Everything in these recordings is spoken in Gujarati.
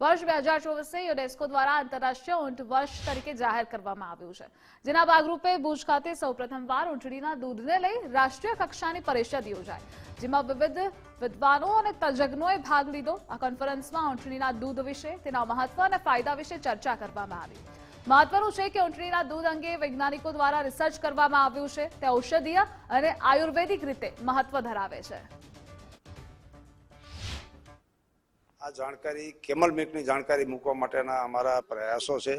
વર્ષ બે હજાર ચોવીસને યુનેસ્કો દ્વારા આંતરરાષ્ટ્રીય ઊંટ વર્ષ તરીકે જાહેર કરવામાં આવ્યું છે. જેના ભાગરૂપે ભુજ ખાતે સૌપ્રથમવાર ઊંટડીના દૂધને લઈ રાષ્ટ્રીય કક્ષાની પરિષદ યોજાઈ. જેમાં વિવિધ વિદ્વાનો અને તજજ્ઞોએ ભાગ લીધો. આ કોન્ફરન્સમાં ઊંટડીના દૂધ વિશે, તેના મહત્વ અને ફાયદા વિશે ચર્ચા કરવામાં આવી. મહત્વનું છે કે ઊંટડીના દૂધ અંગે વૈજ્ઞાનિકો દ્વારા રિસર્ચ કરવામાં આવ્યું છે. તે ઔષધીય અને આયુર્વેદિક રીતે મહત્વ ધરાવે છે. આ જાણકારી કેમલ મિલ્કની જાણકારી મૂકવા માટેના અમારા પ્રયાસો છે.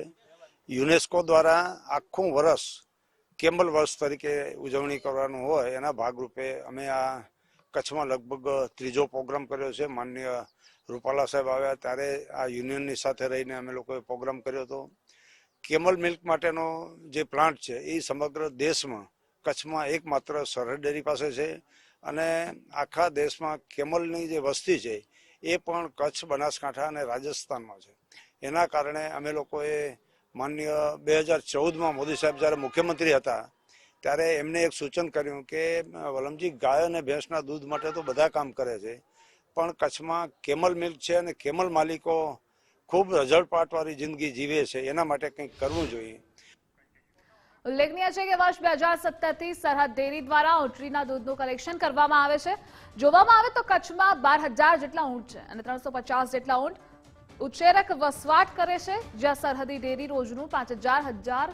યુનેસ્કો દ્વારા આખું વર્ષ કેમલ વર્ષ તરીકે ઉજવણી કરવાનું હોય એના ભાગરૂપે અમે આ કચ્છમાં લગભગ ત્રીજો પ્રોગ્રામ કર્યો છે. માનનીય રૂપાલા સાહેબ આવ્યા ત્યારે આ યુનિયનની સાથે રહીને અમે લોકોએ પ્રોગ્રામ કર્યો હતો. કેમલ મિલ્ક માટેનો જે પ્લાન્ટ છે એ સમગ્ર દેશમાં, કચ્છમાં એકમાત્ર સરહદ ડેરી પાસે છે અને આખા દેશમાં કેમલની જે વસ્તી છે એ પણ કચ્છ બનાસકાંઠા અને રાજસ્થાનમાં છે. એના કારણે અમે લોકોએ માન્ય બે હજાર ચૌદમાં મોદી સાહેબ જ્યારે મુખ્યમંત્રી હતા, ત્યારે એમને એક સૂચન કર્યું કે વલમજી, ગાય અને ભેંસના દૂધ માટે તો બધા કામ કરે છે, પણ કચ્છમાં કેમલ મિલ્ક છે અને કેમલ માલિકો ખૂબ રઝળપાટવાળી જિંદગી જીવે છે, એના માટે કંઈક કરવું જોઈએ. ઉલ્લેખનીય છે કે વર્ષ બે હજાર સત્તરથી સરહદ ડેરી દ્વારા ઊંટડીના દૂધનું કલેક્શન કરવામાં આવે છે. જોવામાં આવે તો કચ્છમાં બાર હજાર જેટલા ઊંટ છે અને ત્રણસો પચાસ જેટલા ઊંટ ઉછેરક વસવાટ કરે છે, જ્યાં સરહદી ડેરી રોજનું પાંચ હજાર હજાર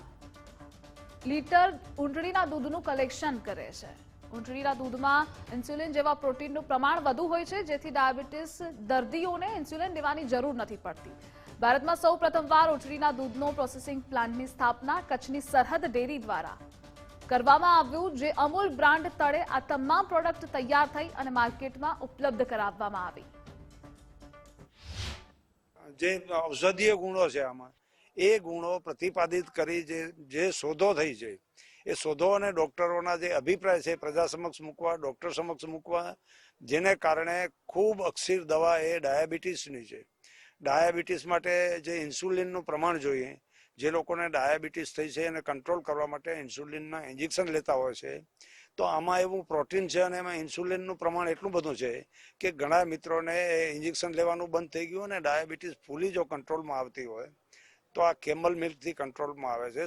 લીટર ઊંટડીના દૂધનું કલેક્શન કરે છે. ઊંટડીના દૂધમાં ઇન્સ્યુલિન જેવા પ્રોટીનનું પ્રમાણ વધુ હોય છે, જેથી ડાયાબિટીસ દર્દીઓને ઇન્સ્યુલિન લેવાની જરૂર નથી પડતી. ભારતમાં સૌ પ્રથમવાર ઊંટડીના દૂધનો પ્રોસેસિંગ પ્લાન્ટની સ્થાપના કચ્છની સરહદ ડેરી દ્વારા કરવામાં આવ્યું, જે અમૂલ બ્રાન્ડ તળે આ તમામ પ્રોડક્ટ તૈયાર થઈ અને માર્કેટમાં ઉપલબ્ધ કરાવવામાં આવી. જે ઔષધીય ગુણો છે આમાં, એ ગુણો પ્રતિપાદિત કરી જે જે શોધો થઈ છે, એ શોધો અને ડોક્ટરોના જે અભિપ્રાય છે પ્રજા સમક્ષ મૂકવા, ડોક્ટર સમક્ષ મૂકવા, જેને કારણે ખૂબ અક્ષીર દવા એ ડાયાબિટીસની છે. ડાયાબિટીસ માટે જે ઇન્સ્યુલિનનું પ્રમાણ જોઈએ, જે લોકોને ડાયાબિટીસ થઈ છે એને કંટ્રોલ કરવા માટે ઇન્સ્યુલિનના ઇન્જેક્શન લેતા હોય છે, તો આમાં એવું પ્રોટીન છે અને એમાં ઇન્સ્યુલિનનું પ્રમાણ એટલું બધું છે કે ઘણા મિત્રોને ઇન્જેક્શન લેવાનું બંધ થઈ ગયું અને ડાયાબિટીસ ફૂલી જો કંટ્રોલમાં આવતી હોય, તો આ કેમલ મિલ્કથી કંટ્રોલમાં આવે છે.